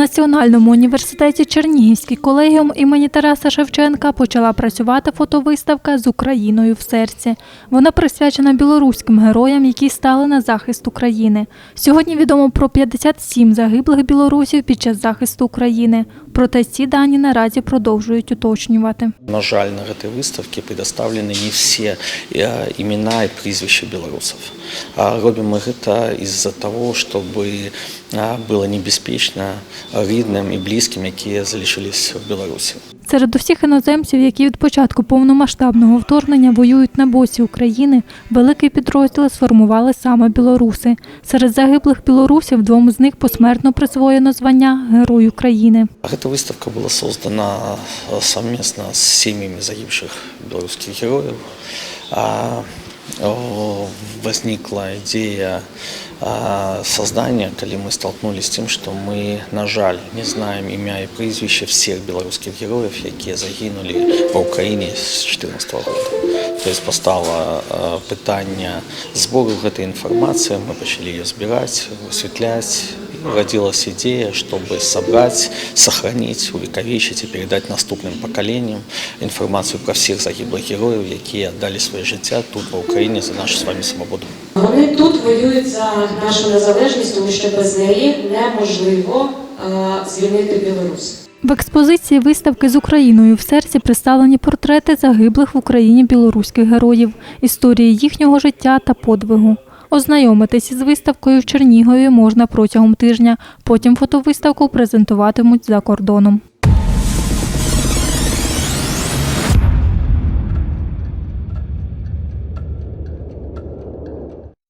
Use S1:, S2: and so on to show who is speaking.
S1: Національному університеті Чернігівський колегіум імені Тараса Шевченка почала працювати фотовиставка з Україною в серці. Вона присвячена білоруським героям, які стали на захист України. Сьогодні відомо про 57 загиблих білорусів під час захисту України. Проте ці дані наразі продовжують уточнювати.
S2: На жаль, на этой выставке предоставлены не все э, имена и прізвища белорусов. А Робим мы это из-за того, чтобы а, было небезпечно рідним і близьким, які залишились в Білорусі.
S1: Серед усіх іноземців, які від початку повномасштабного вторгнення воюють на боці України, великий підрозділ сформували саме білоруси. Серед загиблих білорусів двом з них посмертно присвоєно звання Герой України.
S2: Эта выставка была создана э, совместно с семьями загибших белорусских героев. Возникла идея создания, когда мы столкнулись с тем, что мы, на жаль, не знаем ім'я і прізвище всіх білоруських героїв, які загинули в Україні з 2014 року. Тобто постало е, питання збору цієї інформації, ми почали її збирати, освітляти. И родилась идея, чтобы собрать, сохранить, увековечить и передать наступным поколениям информацию про всех загиблых героев, які отдали своє життя тут, в Україні, за нашу з вами свободу.
S3: Вони тут воюють за нашу незалежність, тому що без неї неможливо е, звільнити Білорусь.
S1: В експозиції виставки з Україною в серці представлені портрети загиблих в Україні білоруських героїв, історії їхнього життя та подвигу. Ознайомитись із виставкою в Чернігові можна протягом тижня. Потім фотовиставку презентуватимуть за кордоном.